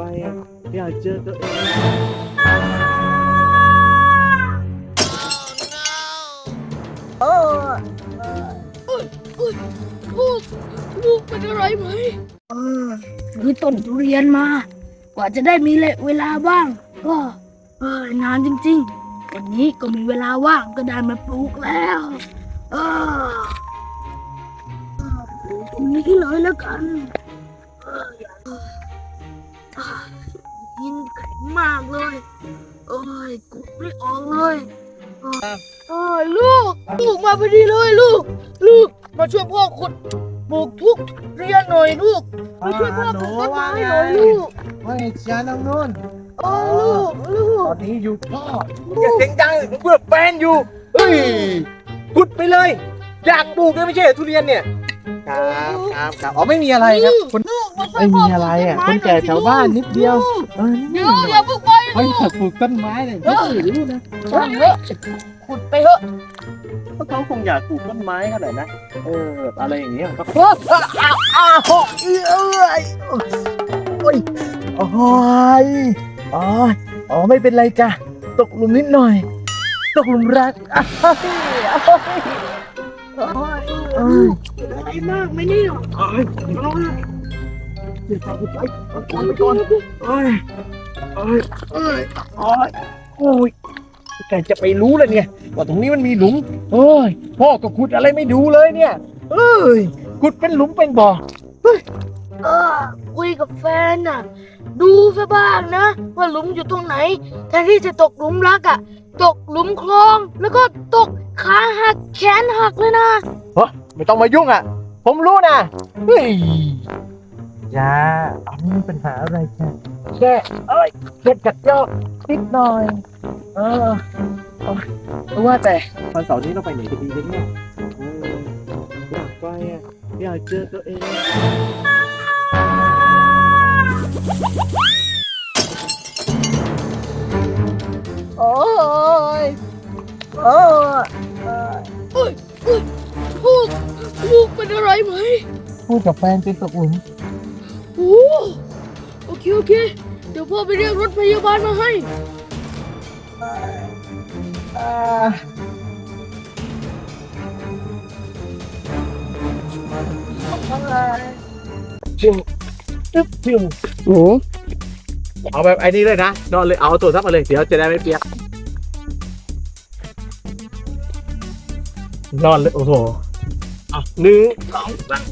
ไปอะอยากเจอตัวเองลูกลูกเป็นอะไรไหมเออซื้อต้นทุเรียนมา กว่าจะได้มีเวลาบ้าง ก็เออนานจริงๆ วันนี้ก็มีเวลาว่างก็ได้มาปลูกแล้ว เออเออปลูกตรงนี้เลยแล้วกัน เอออย่ มากเลยเอ้ยกูไม่ออกเลยเอ้ยลูก ลูกมาพอดีเลยลูก ลูกมาช่วยพ่อขุดปลูกทุกเรียนหน่อยลูกมาช่วยพ่อปลูกต้นไม้หน่อยลูกว่าไงเชียร์น้องนุ่นโอ้ลูกลูตกอนนี้อยู่พ่ออย่าเสียงดังเพื่อแฟนอยู่เฮ้ยขุดไปเลย อยากปลูกเลยไม่ใช่เหรอทุเรียนเนี่ย ครับครับครับอ๋อไม่มีอะไรครับคุณลูกมาช่วย ไม่พ่มีอะไรอะคนแก่แถวบ้านนิดเดียวเออเดี๋ยวอย่าเพิ่งไปเขาอยากปลูกต้นไม้เลยไม่รู้นะช่างเถอะขุดไปเถอะเพราะเขาคงอยากปลูกต้นไม้ขนาดนะเออแบบอะไรอย่างเงี้ยครับอ้าวอ้าวอ้าวเอ้ยเอ้ยโอ้ยโอ้ยอ๋ออ๋อไม่เป็นไรจ้ะตกหลุมนิดหน่อย ตกหลุมรักอ้าวอ้าวเอ้ยอะไรมากไหมเนี่ยเอ้ย เดี๋ยวไปไปไปก่อนไปก่อนเอ้ยเอ้ยเอ้ยโอ้ยโอ้ยแกจะไปรู้เลยเนี่ย ว่าตรงนี้มันมีหลุมเอ้ยพ่อก็ขุดอะไรไม่ดูเลยเนี่ย เอ้ยขุดเป็นหลุมเป็นบ่อเออคุยกับแฟนน่ะ ดูซะบ้างนะ ว่าหลุมอยู่ตรงไหน แทนที่จะตกหลุมรักอะ่ะ ตกหลุมคลอง แล้วก็ตกขาหักแขนหักเลยนะ เฮ้ยไม่ต้องมายุ่งอะ ผมรู้นะเฮ้ย อย่าอันนี้มีปัญหาอะไรแค่แค่เอ้ยเก็ดกัดยอกนิดหน่อย เออเอาว่าแต่วันเสาร์นี้เราไปไหนกันดีกันเนี่ยเอออยากไปอะอยากเจอตัวเองโอ้ยโอ้ยลูกลูกเป็นอะไรไหมพูดกับแฟนเป็นตกหลุม โอ้โอเค โอเค เดี๋ยวพ่อไปเรียกรถพยาบาลมาให้อ่าจึงจึ๊บจึงโอ้เอาแบบไอ้นี้เลยนะนอนเลยเอาตัวทับมาเลย เดี๋ยวจะได้ไม่เปียกนอนเลย โอ้โหอะหนึ่งสองสาม